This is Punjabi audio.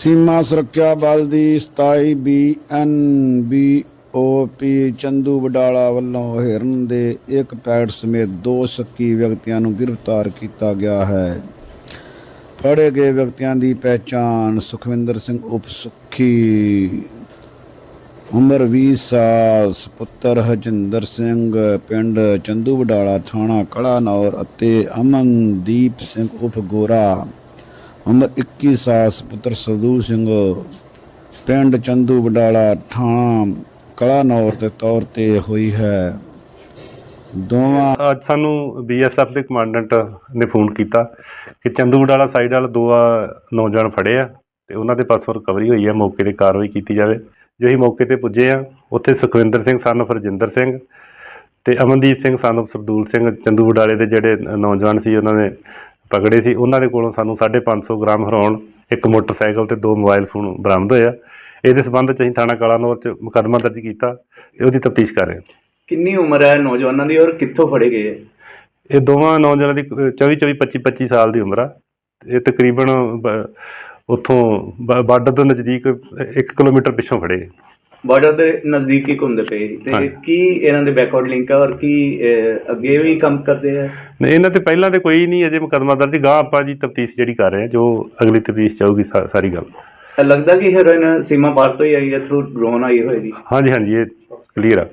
ਸੀਮਾ ਸੁਰੱਖਿਆ ਬਲ ਦੀ 27 ਬੀਐਨਬੀਓਪੀ ਚੰਦੂ ਵਡਾਲਾ ਵੱਲੋਂ ਹਿਰਨ ਦੇ ਇੱਕ ਪੈਕਟ ਸਮੇਤ ਦੋ ਸ਼ੱਕੀ ਵਿਅਕਤੀਆਂ ਨੂੰ ਗ੍ਰਿਫਤਾਰ ਕੀਤਾ ਗਿਆ ਹੈ। ਫੜੇ ਗਏ ਵਿਅਕਤੀਆਂ ਦੀ ਪਹਿਚਾਣ ਸੁਖਵਿੰਦਰ ਸਿੰਘ ਉਪ ਸੁਖੀ, ਉਮਰ 20 ਸਾਲ ਪੁੱਤਰ ਹਜਿੰਦਰ ਸਿੰਘ, ਪਿੰਡ ਚੰਦੂ ਵਡਾਲਾ ਥਾਣਾ ਕਲਾਨੌਰ ਅਤੇ ਅਮਨਦੀਪ ਸਿੰਘ ਉਪ ਗੋਰਾ। ਉਮਰ 21 ਸਾਲ ਪੁੱਤਰ ਸਰਦੂਲ ਸਿੰਘ, ਪਿੰਡ ਚੰਦੂ ਵਡਾਲਾ, ਥਾਣਾ ਕਲਾਨੌਰ ਦੇ ਤੌਰ ਤੇ ਹੋਈ ਹੈ। ਦੋਵਾਂ ਅੱਜ ਸਾਨੂੰ ਬੀਐਸਐਫ ਦੇ ਕਮਾਂਡੈਂਟ ਨੇ ਫੋਨ ਕੀਤਾ ਕਿ ਚੰਦੂ ਚੰਦੂਗੜਾਲਾ ਸਾਈਡ ਵਾਲ ਦੋ ਨੌਜਵਾਨ ਫੜੇ ਆ ਤੇ ਉਹਨਾਂ ਦੇ ਪਾਸੋਂ ਰਿਕਵਰੀ ਹੋਈ ਹੈ ਮੌਕੇ ਤੇ ਕਾਰਵਾਈ ਕੀਤੀ ਜਾਵੇ। ਜੋ ਅਸੀਂ ਮੌਕੇ ਤੇ ਪੁੱਜੇ ਆ, ਉੱਥੇ ਸੁਖਵਿੰਦਰ ਸਿੰਘ ਸਨ ਫਰਜਿੰਦਰ ਸਿੰਘ ਤੇ ਅਮਨਦੀਪ ਸਿੰਘ ਸਨ ਸਰਦੂਲ ਸਿੰਘ, ਚੰਦੂ ਚੰਦੂਗੜਾਲੇ ਦੇ ਜਿਹੜੇ ਨੌਜਵਾਨ ਸੀ, ਉਹਨਾਂ ਨੇ ਪਕੜੇ ਸੀ। ਉਹਨਾਂ ਦੇ ਕੋਲੋਂ ਸਾਨੂੰ 550 ਗ੍ਰਾਮ ਹੈਰੋਨ ਇੱਕ ਮੋਟਰਸਾਈਕਲ ਤੇ ਦੋ ਮੋਬਾਈਲ ਫੋਨ ਬਰਾਮਦ ਹੋਇਆ ਇਹਦੇ ਸਬੰਧ ਚ ਅਸੀਂ ਥਾਣਾ ਕਾਲਾਨੌਰ ਚ ਮੁਕੱਦਮਾ ਦਰਜ ਕੀਤਾ ਤੇ ਉਹਦੀ ਤਫਤੀਸ਼ ਕਰ ਰਹੇ ਹਾਂ। ਕਿੰਨੀ ਉਮਰ ਹੈ ਨੌਜਵਾਨਾਂ ਦੀ ਔਰ ਕਿੱਥੋਂ ਫੜੇ ਗਏ? ਇਹ? ਦੋਵਾਂ ਨੌਜਵਾਨਾਂ ਦੀ 24 24 25 25 ਸਾਲ ਦੀ ਉਮਰ ਆ। ਇਹ ਤਕਰੀਬਨ ਉੱਥੋਂ ਬਾਰਡਰ ਤੋਂ ਨਜ਼ਦੀਕ 1 ਕਿਲੋਮੀਟਰ ਪਿੱਛੋਂ ਫੜੇ ਬਾਰਡਰ ਦੇ ਨਜ਼ਦੀਕ ਹੀ ਘੁੰਮਦੇ ਪਏ ਤੇ। ਕੀ ਇਹਨਾਂ ਦੇ ਬੈਕਵਰਡ ਲਿੰਕ ਹੈ ਔਰ ਕੀ ਅੱਗੇ ਵੀ ਕੰਮ ਕਰਦੇ ਆ? ਨਹੀਂ ਇਹਨਾਂ ਤੇ ਪਹਿਲਾਂ ਤੇ ਕੋਈ ਨਹੀਂ ਅਜੇ ਮੁਕੱਦਮਾ ਦਰਜ ਗਾਂ ਆਪਾਂ ਜੀ ਤਫਤੀਸ਼ ਜਿਹੜੀ ਕਰ ਰਹੇ ਹਾਂ ਜੋ ਅਗਲੀ ਤਫਤੀਸ਼ ਚਾਹੂਗੀ ਸਾਰੀ ਗੱਲ। ਲੱਗਦਾ ਕਿ ਹੀਰੋਇਨ ਸੀਮਾ ਪਾਰ ਤੋਂ ਹੀ ਆਈ ਹੈ ਥਰੂ ਡਰੋਨ ਆਈ ਹੋਏਗੀ। ਹਾਂਜੀ ਹਾਂਜੀ ਇਹ ਕਲੀਅਰ ਆ।